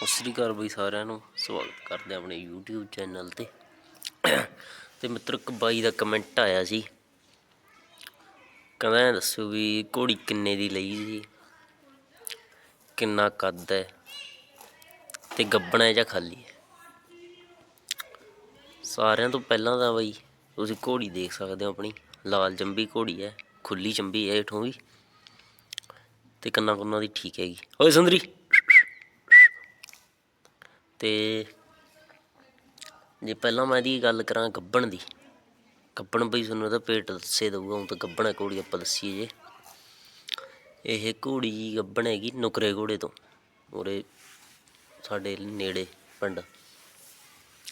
ਸਤਿ ਸ਼੍ਰੀ ਅਕਾਲ ਬਈ ਸਾਰਿਆਂ ਨੂੰ। ਸਵਾਗਤ ਕਰਦੇ ਹਾਂ ਆਪਣੇ YouTube ਚੈਨਲ ਤੇ। ਤੇ ਮਿੱਤਰ, ਇੱਕ ਬਾਈ ਦਾ ਕਮੈਂਟ ਆਇਆ ਸੀ। ਕਹਿੰਦਾ ਇਹ ਦੱਸੋ ਵੀ ਘੋੜੀ ਕਿੰਨੇ ਦੀ ਲਈ ਸੀ? ਕਿੰਨਾ ਕੱਦ ਹੈ? ਤੇ ਗੱਬਣਾ ਹੈ ਜਾਂ ਖਾਲੀ ਹੈ? ਸਾਰਿਆਂ ਤੋਂ ਪਹਿਲਾਂ ਤਾਂ ਬਈ ਤੁਸੀਂ ਘੋੜੀ ਦੇਖ ਸਕਦੇ ਹੋ ਆਪਣੀ। ਲਾਲ ਚੰਬੀ ਘੋੜੀ ਹੈ, ਖੁੱਲੀ ਚੰਬੀ ਹੈ ਇਠੋਂ ਵੀ। ਤੇ ਕੰਨਾਂ ਕੁੰਨਾਂ ਦੀ ਠੀਕ ਹੈਗੀ। ਓਏ ਸੁੰਦਰੀ! ਤੇ ਜੇ ਪਹਿਲਾਂ ਮੈਂ ਇਹਦੀ ਗੱਲ ਕਰਾਂ ਗੱਬਣ ਦੀ, ਗੱਬਣ ਬਈ ਤੁਹਾਨੂੰ ਇਹਦਾ ਪੇਟ ਦੱਸੇ ਦਊਗਾ, ਹੁਣ ਤਾਂ ਗੱਬਣ ਹੈ ਘੋੜੀ ਆਪਾਂ ਦੱਸੀਏ ਜੇ। ਇਹ ਘੋੜੀ ਗੱਬਣ ਹੈਗੀ ਨੁਕਰੇ ਘੋੜੇ ਤੋਂ, ਉਰੇ ਸਾਡੇ ਨੇੜੇ ਪਿੰਡ।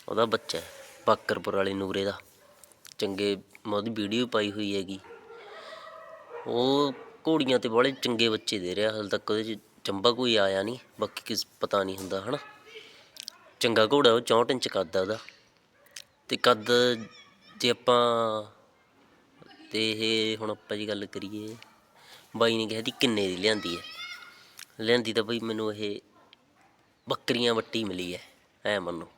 ਉਹਦਾ ਬੱਚਾ ਹੈ, ਬਾਕਰਪੁਰ ਵਾਲੇ ਨੂਰੇ ਦਾ। ਚੰਗੇ, ਮੈਂ ਉਹਦੀ ਵੀਡੀਓ ਪਾਈ ਹੋਈ ਹੈਗੀ। ਉਹ ਘੋੜੀਆਂ ਤੇ ਬੜੇ ਚੰਗੇ ਬੱਚੇ ਦੇ ਰਿਹਾ, ਹਾਲੇ ਤੱਕ ਉਹਦੇ ਚ ਚੰਬਾ ਕੋਈ ਆਇਆ ਨਹੀਂ, ਬਾਕੀ ਕਿਸ ਪਤਾ ਨਹੀਂ ਹੁੰਦਾ, ਹਨਾ? ਚੰਗਾ ਘੋੜਾ ਉਹ 64 ਇੰਚ ਕੱਦ ਆ ਉਹਦਾ। ਤੇ ਕੱਦ ਜੇ ਆਪਾਂ ਤੇ ਇਹ ਹੁਣ ਆਪਾਂ ਜੀ ਗੱਲ ਕਰੀਏ, ਬਾਈ ਨੇ ਕਿਹਾ ਦੀ ਕਿੰਨੇ ਦੀ ਲਿਆਂਦੀ ਹੈ। ਲਿਆਂਦੀ ਤਾਂ ਬਈ ਮੈਨੂੰ ਇਹ ਬੱਕਰੀਆਂ ਵੱਟੀ ਮਿਲੀ ਹੈ, ਐ ਮੰਨੋ।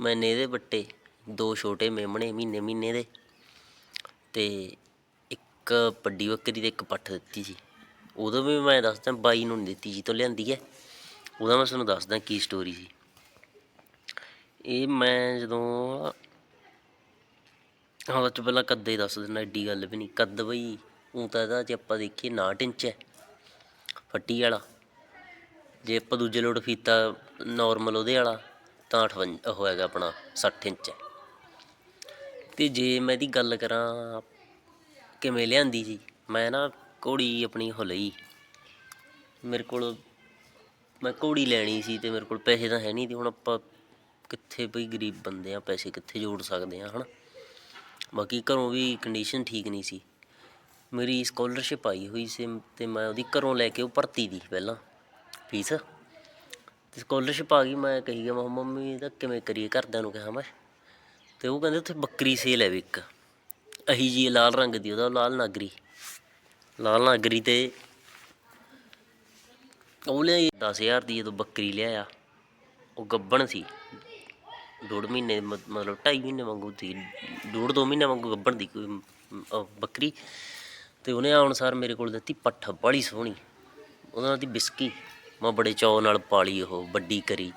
ਮੈਨੇ ਇਹਦੇ ਵੱਟੇ, ਦੋ ਛੋਟੇ ਮੇਮਣੇ ਮਹੀਨੇ ਮਹੀਨੇ ਦੇ, ਤੇ ਇੱਕ ਵੱਡੀ ਬੱਕਰੀ ਤੇ ਇੱਕ ਪੱਠ ਦਿੱਤੀ ਸੀ। ਉਦੋਂ ਵੀ ਮੈਂ ਦੱਸਦਾ ਬਾਈ ਨੂੰ ਨਹੀਂ ਦਿੱਤੀ ਜੀ, ਤੋਂ ਲਿਆਂਦੀ ਹੈ। ਉਹਦਾ ਮੈਂ ਤੁਹਾਨੂੰ ਦੱਸਦਾ ਕੀ ਸਟੋਰੀ ਸੀ। ਇਹ ਮੈਂ ਜਦੋਂ ਹਾਂ ਤੋਂ ਪਹਿਲਾਂ ਕੱਦ ਹੀ ਦੱਸ ਦਿੰਦਾ ਐਡੀ ਗੱਲ ਵੀ ਨਹੀਂ। ਕੱਦ ਬਈ ਉਹ ਤਾਂ ਇਹਦਾ ਜੇ ਆਪਾਂ ਦੇਖੀਏ 59 ਇੰਚ ਹੈ, ਫੱਟੀ ਵਾਲਾ। ਜੇ ਆਪਾਂ ਦੂਜੇ ਲੋਡ ਫੀਤਾ ਨਾਰਮਲ ਉਹਦੇ ਵਾਲਾ, ਤਾਂ 58 ਉਹ ਹੈਗਾ ਆਪਣਾ 60 ਇੰਚ ਹੈ। ਤੇ ਜੇ ਮੈਂ ਇਹਦੀ ਗੱਲ ਕਰਾਂ ਕਿਵੇਂ ਲਿਆਂਦੀ ਸੀ, ਮੈਂ ਨਾ ਘੋੜੀ ਆਪਣੀ ਉਹ ਮੇਰੇ ਕੋਲ ਮੈਂ ਘੋੜੀ ਲੈਣੀ ਸੀ ਤੇ ਮੇਰੇ ਕੋਲ ਪੈਸੇ ਤਾਂ ਹੈ ਨਹੀਂ ਤੇ ਹੁਣ ਆਪਾਂ ਕਿੱਥੇ ਬਈ ਗਰੀਬ ਬੰਦੇ ਆ ਪੈਸੇ ਕਿੱਥੇ ਜੋੜ ਸਕਦੇ ਆ ਹਨਾ? ਬਾਕੀ ਘਰੋਂ ਵੀ ਕੰਡੀਸ਼ਨ ਠੀਕ ਨਹੀਂ ਸੀ। ਮੇਰੀ ਸਕਾਲਰਸ਼ਿਪ ਆਈ ਹੋਈ ਸੀ ਤੇ ਮੈਂ ਉਹਦੀ ਘਰੋਂ ਲੈ ਕੇ ਉਹ ਭਰਤੀ ਦੀ ਪਹਿਲਾਂ ਫੀਸ ਤੇ ਸਕਾਲਰਸ਼ਿਪ ਆ ਗਈ ਮੈਂ ਕਹੀ ਗਿਆ ਮੈਂ ਕਿਹਾ, ਮੰਮੀ ਇਹਦਾ ਕਿਵੇਂ ਕਰੀਏ? ਘਰਦਿਆਂ ਨੂੰ ਕਿਹਾ ਮੈਂ। ਤੇ ਉਹ ਕਹਿੰਦੇ ਉੱਥੇ ਬੱਕਰੀ ਸੇਲ ਹੈ ਵੀ ਇੱਕ। ਅਹੀ ਜੀ ਲਾਲ ਰੰਗ ਦੀ ਉਹਦਾ ਲਾਲ ਨਾਗਰੀ। ਲਾਲ ਨਾਗਰੀ ਤੇ ਉਹ ਲਿਆਈ? 10000 ਦੀ ਜਦੋਂ ਬੱਕਰੀ ਲਿਆਇਆ, ਉਹ ਗੱਬਣ ਸੀ। ਡੂਢ ਮਹੀਨੇ ਮ- ਮਤਲਬ ਢਾਈ ਮਹੀਨੇ ਵਾਂਗੂ ਸੀ। ਡੂਢ ਦੋ ਮਹੀਨੇ ਵਾਂਗੂ ਗੱਬਣ ਦੀ ਕੋਈ, ਮ- ਉਹ ਬੱਕਰੀ। ਤੇ ਉਹਨੇ ਆਉਣ ਸਾਰ ਮੇਰੇ ਕੋਲ ਦਿੱਤੀ ਪੱਠ ਬੜੀ ਸੋਹਣੀ। ਉਹਨਾਂ ਨਾਲ ਦੀ ਬਿਸਕੀ। ਮੈਂ ਬੜੇ ਚਾਅ ਨਾਲ ਪਾਲੀ ਉਹ, ਵੱਡੀ ਕਰੀ।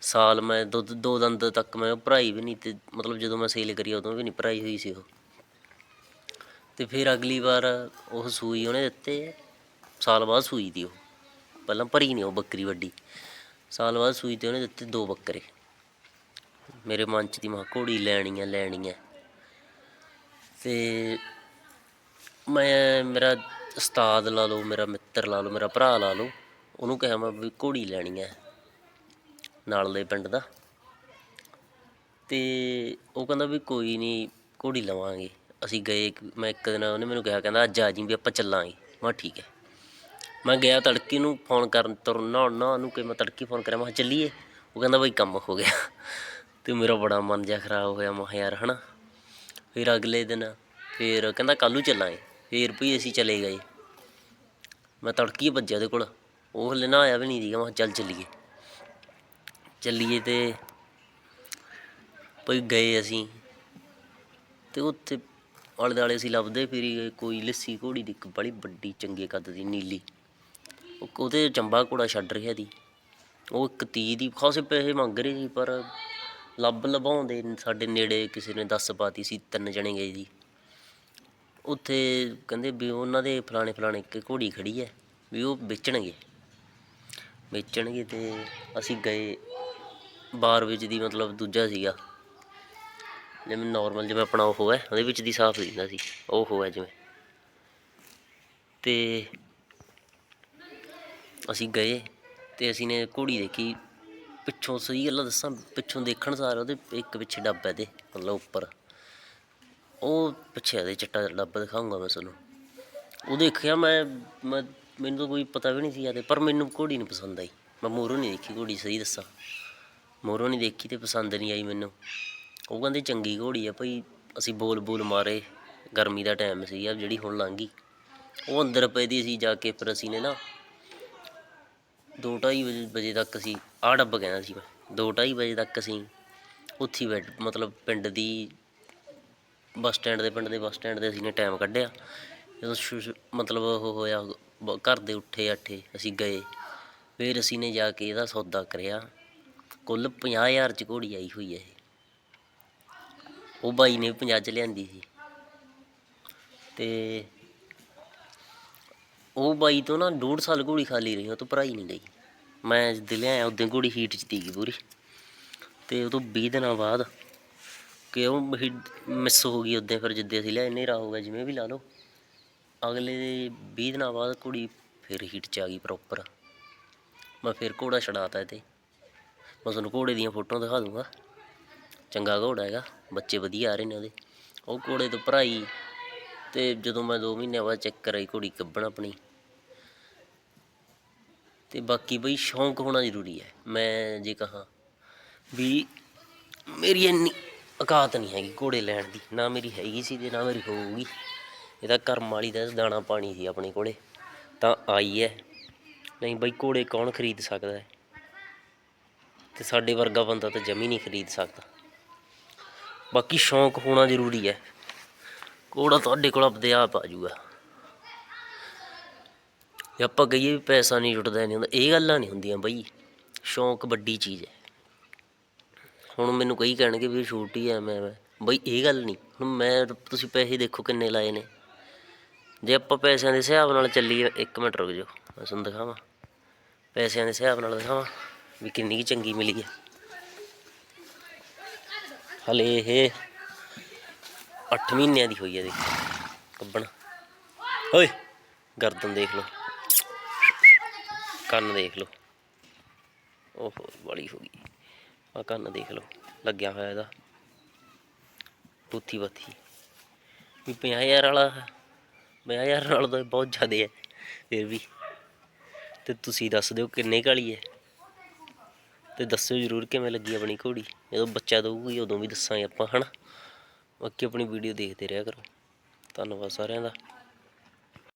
ਸਾਲ ਮੈਂ ਦੁੱਧ, ਦੋ ਦੰਦ ਤੱਕ ਮੈਂ ਉਹ ਭਰਾਈ ਵੀ ਨਹੀਂ ਤੇ ਮਤਲਬ ਜਦੋਂ ਮੈਂ ਸੇਲ ਕਰੀ ਉਦੋਂ ਵੀ ਨਹੀਂ ਭਰਾਈ ਹੋਈ ਸੀ ਉਹ। ਤੇ ਫਿਰ ਅਗਲੀ ਵਾਰ ਉਹ ਸੂਈ ਉਹਨੇ ਦਿੱਤੇ। ਸਾਲ ਬਾਅਦ ਸੂਈ ਦੀ ਉਹ। ਪਹਿਲਾਂ ਭਰੀ ਨਹੀਂ ਉਹ ਬੱਕਰੀ ਵੱਡੀ। ਸਾਲ ਬਾਅਦ ਸੂਈ ਤੇ ਉਹਨੇ ਦਿੱਤੇ ਦੋ ਬੱਕਰੇ। ਮੇਰੇ ਮਨ ਚ ਦੀ ਮਾਂ ਘੋੜੀ ਲੈਣੀ ਆ ਲੈਣੀ ਆ। ਤੇ ਮੈਂ, ਮੇਰਾ ਉਸਤਾਦ ਲਾ ਲਓ, ਮੇਰਾ ਮਿੱਤਰ ਲਾ ਲਓ, ਮੇਰਾ ਭਰਾ ਲਾ ਲਓ, ਉਹਨੂੰ ਕਿਹਾ ਮੈਂ ਵੀ ਘੋੜੀ ਲੈਣੀ ਹੈ ਨਾਲ ਦੇ ਪਿੰਡ ਦਾ। ਤੇ ਉਹ ਕਹਿੰਦਾ ਵੀ ਕੋਈ ਨਹੀਂ ਘੋੜੀ ਲਵਾਂਗੇ। ਅਸੀਂ ਗਏ ਇੱਕ- ਮੈਂ ਇੱਕ ਦਿਨ ਉਹਨੇ ਮੈਨੂੰ ਕਿਹਾ, ਕਹਿੰਦਾ ਅੱਜ ਆ ਜੀ ਵੀ ਆਪਾਂ ਚੱਲਾਂਗੇ। ਮੈਂ ਕਿਹਾ ਠੀਕ ਹੈ। ਮੈਂ ਗਿਆ ਤੜਕੀ ਨੂੰ ਫੋਨ ਕਰਨ ਤੁਰ ਨਹਾਉਣ ਨਾ ਉਹਨੂੰ ਕਿ ਮੈਂ ਤੜਕੀ ਫੋਨ ਕਰਿਆ, ਮੈਂ ਕਿਹਾ ਚੱਲੀਏ। ਉਹ ਕਹਿੰਦਾ ਬਈ ਕੰਮ ਹੋ ਗਿਆ। ਤੇ ਮੇਰਾ ਬੜਾ ਮਨ ਜਿਹਾ ਖਰਾਬ ਹੋਇਆ, ਮੈਂ ਕਿਹਾ ਯਾਰ ਹਨਾ। ਫਿਰ ਅਗਲੇ ਦਿਨ ਫਿਰ ਕਹਿੰਦਾ ਕੱਲੂ ਨੂੰ ਚੱਲਾਂਗੇ। ਫਿਰ ਵੀ ਅਸੀਂ ਚਲੇ ਗਏ। ਮੈਂ ਤੜਕੀ ਭੱਜਿਆ ਉਹਦੇ ਕੋਲ। ਉਹ ਹਲੇ ਨਾ ਆਇਆ ਵੀ ਨਹੀਂ ਸੀਗਾ, ਮੈਂ ਕਿਹਾ ਚੱਲ ਚੱਲੀਏ। ਚੱਲੀਏ ਤੇ ਭਈ ਗਏ ਅਸੀਂ। ਤੇ ਉੱਥੇ ਆਲੇ ਦੁਆਲੇ ਅਸੀਂ ਲੱਭਦੇ ਫਿਰੀ ਗਏ। ਕੋਈ ਲੱਸੀ ਘੋੜੀ ਦੀ ਇੱਕ ਬੜੀ ਵੱਡੀ ਚੰਗੇ ਕੱਦ ਦੀ ਨੀਲੀ। ਉਹਦੇ ਚੰਬਾ ਘੋੜਾ ਛੱਡ ਰਿਹਾ ਦੀ ਉਹ ਇੱਕ ਤੀਹ ਦੀ ਖਾਸੇ ਪੈਸੇ ਮੰਗ ਰਹੇ ਸੀ, ਪਰ ਲੱਭ ਲਭਾਉਂਦੇ ਸਾਡੇ ਨੇੜੇ ਕਿਸੇ ਨੇ ਦੱਸ ਪਾਤੀ ਸੀ, ਤਿੰਨ ਜਣੇ ਗਏ ਜੀ ਉੱਥੇ ਕਹਿੰਦੇ ਵੀ ਉਹਨਾਂ ਦੇ ਫਲਾਣੇ ਫਲਾਣੇ ਇੱਕ ਘੋੜੀ ਖੜੀ ਹੈ, ਵੀ ਉਹ ਵੇਚਣਗੇ। ਵੇਚਣਗੇ ਤੇ ਅਸੀਂ ਗਏ ਬਾਰ ਵਿੱਚ ਦੀ, ਮਤਲਬ ਦੂਜਾ ਸੀਗਾ। ਜਿਵੇਂ ਨਾਰਮਲ ਜਿਵੇਂ ਆਪਣਾ ਉਹ ਹੈ, ਉਹਦੇ ਵਿੱਚ ਦੀ ਸਾਫ਼ ਦਿੰਦਾ ਸੀ। ਉਹ ਹੈ ਜਿਵੇਂ। ਤੇ ਅਸੀਂ ਗਏ ਅਤੇ ਅਸੀਂ ਨੇ ਘੋੜੀ ਦੇਖੀ, ਪਿੱਛੋਂ ਸਹੀ ਗੱਲ ਦੱਸਾਂ, ਪਿੱਛੋਂ ਦੇਖਣ ਸਾਰ ਉਹਦੇ ਇੱਕ ਪਿੱਛੇ ਡੱਬ ਹੈ ਦੇ ਮਤਲਬ ਉੱਪਰ। ਉਹ ਪਿੱਛੇ ਦੇ ਚਿੱਟਾ ਡੱਬ ਡੱਬਾ ਦਿਖਾਉਂਗਾ ਮੈਂ ਤੁਹਾਨੂੰ। ਉਹ ਦੇਖਿਆ ਮੈਂ ਮੈਂ, ਮੈਨੂੰ ਤਾਂ ਕੋਈ ਪਤਾ ਵੀ ਨਹੀਂ ਸੀ ਆਦੇ ਪਰ ਮੈਨੂੰ ਘੋੜੀ ਨਹੀਂ ਪਸੰਦ ਆਈ। ਮੈਂ ਮੋਰੋਂ ਨਹੀਂ ਦੇਖੀ ਘੋੜੀ, ਸਹੀ ਦੱਸਾਂ। ਮੋਰੋਂ ਨਹੀਂ ਦੇਖੀ ਤੇ ਪਸੰਦ ਨਹੀਂ ਆਈ ਮੈਨੂੰ। ਉਹ ਕਹਿੰਦੇ ਚੰਗੀ ਘੋੜੀ ਆ ਭਾਈ, ਅਸੀਂ ਬੋਲ ਬੋਲ ਮਾਰੇ, ਗਰਮੀ ਦਾ ਟਾਈਮ ਸੀ ਆ ਜਿਹੜੀ ਹੁਣ ਲੰਘ ਗਈ। ਉਹ ਅੰਦਰ ਪਈ ਦੀ ਸੀ ਜਾ ਕੇ, ਫਿਰ ਅਸੀਂ ਨੇ ਨਾ ਦੋ ਢਾਈ ਵਜੇ ਵਜੇ ਤੱਕ ਅਸੀਂ, ਆਹ ਡੱਬ ਕਹਿੰਦਾ ਸੀ ਮੈਂ ਦੋ ਢਾਈ ਵਜੇ ਤੱਕ ਅਸੀਂ ਉੱਥੇ ਬੈਠ, ਮਤਲਬ ਪਿੰਡ ਦੀ ਬੱਸ ਸਟੈਂਡ ਦੇ, ਪਿੰਡ ਦੇ ਬੱਸ ਸਟੈਂਡ ਦੇ ਅਸੀਂ ਨੇ ਟਾਈਮ ਕੱਢਿਆ। ਜਦੋਂ ਸ਼ੁ- ਸ਼ੁ- ਮਤਲਬ ਉਹ ਹੋਇਆ, ਬ- ਘਰ ਦੇ ਉੱਠੇ, ਅੱਠੇ, ਅਸੀਂ ਗਏ। ਫਿਰ ਅਸੀਂ ਨੇ ਜਾ ਕੇ ਇਹਦਾ ਸੌਦਾ ਕਰਿਆ। ਕੁੱਲ 50000 ਚ ਘੋੜੀ ਆਈ ਹੋਈ ਹੈ ਇਹ। ਉਹ ਬਾਈ ਨੇ 50 ਚ ਲਿਆਂਦੀ ਸੀ। ਤੇ ਉਹ ਬਾਈ ਤੋਂ ਨਾ ਡੂਢ ਸਾਲ ਘੋੜੀ ਖਾਲੀ ਰਹੀ ਉਹ ਤੋਂ ਭਰਾਈ ਨਹੀਂ ਗਈ ਮੈਂ ਜਿੱਦ ਲਿਆਇਆ ਉਦੋਂ ਘੋੜੀ ਹੀਟ ਚ ਤੀਗੀ ਪੂਰੀ। ਤੇ ਉਹ ਤੋਂ 20 ਦਿਨਾਂ ਬਾਅਦ ਕਿ ਉਹ ਮਿਸ ਹੋ ਗਈ ਉਦੋਂ ਫਿਰ ਜਿੱਦੇ ਅਸੀਂ ਲਿਆ ਹਨੇਰਾ ਹੋ ਗਿਆ, ਜਿਵੇਂ ਵੀ ਲਾ ਲਓ। ਅਗਲੇ ਦੇ 20 ਦਿਨਾਂ ਬਾਅਦ ਘੋੜੀ ਫਿਰ ਹੀਟ ਚ ਆ ਗਈ ਪ੍ਰੋਪਰ ਮੈਂ ਫਿਰ ਘੋੜਾ ਛਡਾਤਾ ਤੇ ਮੈਂ ਤੁਹਾਨੂੰ ਘੋੜੇ ਦੀਆਂ ਫੋਟੋਆਂ ਦਿਖਾ ਦੂੰਗਾ। ਚੰਗਾ ਘੋੜਾ ਹੈਗਾ, ਬੱਚੇ ਵਧੀਆ ਆ ਰਹੇ ਨੇ ਉਹਦੇ। ਉਹ ਘੋੜੇ ਤੋਂ ਭਰਾਈ, ਤੇ ਜਦੋਂ ਮੈਂ 2 ਮਹੀਨਿਆਂ ਬਾਅਦ ਚੈੱਕ ਕਰਾਈ, ਘੋੜੀ ਕੱਬਣ ਆਪਣੀ। ਤੇ ਬਾਕੀ ਬਈ ਸ਼ੌਂਕ ਹੋਣਾ ਜ਼ਰੂਰੀ ਹੈ। ਮੈਂ ਜੇ ਕਹਾਂ ਵੀ ਮੇਰੀ ਇੰਨੀ ਔਕਾਤ ਨਹੀਂ ਹੈਗੀ ਘੋੜੇ ਲੈਣ ਦੀ। ਨਾ ਮੇਰੀ ਹੈਗੀ ਸੀ ਤੇ ਨਾ ਮੇਰੀ ਹੋਊਗੀ। ਇਹਦਾ ਕਰਮ ਵਾਲੀ ਦਾ ਦਾਣਾ ਪਾਣੀ ਸੀ ਆਪਣੇ ਕੋਲੇ। ਤਾਂ ਆਈ ਹੈ। ਨਹੀਂ ਬਈ ਘੋੜੇ ਕੌਣ ਖਰੀਦ ਸਕਦਾ ਹੈ? ਤੇ ਸਾਡੇ ਵਰਗਾ ਬੰਦਾ ਤਾਂ ਜਮੀ ਨਹੀਂ ਖਰੀਦ ਸਕਦਾ। ਬਾਕੀ ਸ਼ੌਂਕ ਹੋਣਾ ਜ਼ਰੂਰੀ ਹੈ। ਘੋੜਾ ਤੁਹਾਡੇ ਕੋਲ ਆਪਦੇ ਆਪ ਆ ਜਾਊਗਾ। ਜੇ ਆਪਾਂ ਕਹੀਏ ਵੀ ਪੈਸਾ ਨਹੀਂ ਜੁੜਦਾ ਨਹੀਂ ਹੁੰਦਾ ਇਹ ਗੱਲਾਂ ਨਹੀਂ ਹੁੰਦੀਆਂ ਬਈ। ਸ਼ੌਂਕ ਵੱਡੀ ਚੀਜ਼ ਹੈ। ਹੁਣ ਮੈਨੂੰ ਕਈ ਕਹਿਣਗੇ ਵੀ ਛੋਟੀ ਐ ਮੈਂ ਮੈਂ ਬਈ ਇਹ ਗੱਲ ਨਹੀਂ। ਹੁਣ ਮੈਂ, ਤੁਸੀਂ ਪੈਸੇ ਦੇਖੋ ਕਿੰਨੇ ਲਾਏ ਨੇ। ਜੇ ਆਪਾਂ ਪੈਸਿਆਂ ਦੇ ਹਿਸਾਬ ਨਾਲ ਚੱਲੀਏ, ਇੱਕ ਮਿੰਟ ਰੁਕ ਜਾਓ, ਮੈਂ ਤੁਹਾਨੂੰ ਦਿਖਾਵਾਂ। ਪੈਸਿਆਂ ਦੇ ਹਿਸਾਬ ਨਾਲ ਦਿਖਾਵਾਂ ਵੀ ਕਿੰਨੀ ਕੁ ਚੰਗੀ ਮਿਲੀ ਹੈ। ਹਲੇ ਇਹ 8 ਮਹੀਨਿਆਂ ਦੀ ਹੋਈ ਹੈ, ਦੇਖੋ। ਕੱਬਣ। ਓਏ, ਗਰਦਨ ਦੇਖ ਲਓ। ਕੰਨ ਦੇਖ ਲਓ। ਓਹੋ ਬੜੀ ਹੋ ਗਈ। ਆ ਕੰਨ ਦੇਖ ਲਓ, ਲੱਗਿਆ ਹੋਇਆ ਇਹਦਾ। ਬੂਥੀ ਬੱਥੀ ਵੀ 50000 ਵਾਲਾ 50000 ਨਾਲ ਤਾਂ ਬਹੁਤ ਜ਼ਿਆਦਾ ਹੈ, ਫਿਰ ਵੀ। ਤੇ ਤੁਸੀਂ ਦੱਸ ਦਿਓ ਕਿੰਨੇ ਕਾਲੀ ਹੈ? ਤੇ ਦੱਸਿਓ ਜ਼ਰੂਰ ਕਿਵੇਂ ਲੱਗੀ ਆਪਣੀ ਘੋੜੀ। ਜਦੋਂ ਬੱਚਾ ਦਊਗੀ ਉਦੋਂ ਵੀ ਦੱਸਾਂਗੇ ਆਪਾਂ, ਹਨਾ। ਬਾਕੀ ਆਪਣੀ ਵੀਡੀਓ ਦੇਖਦੇ ਰਿਹਾ ਕਰੋ। ਧੰਨਵਾਦ ਸਾਰਿਆਂ ਦਾ।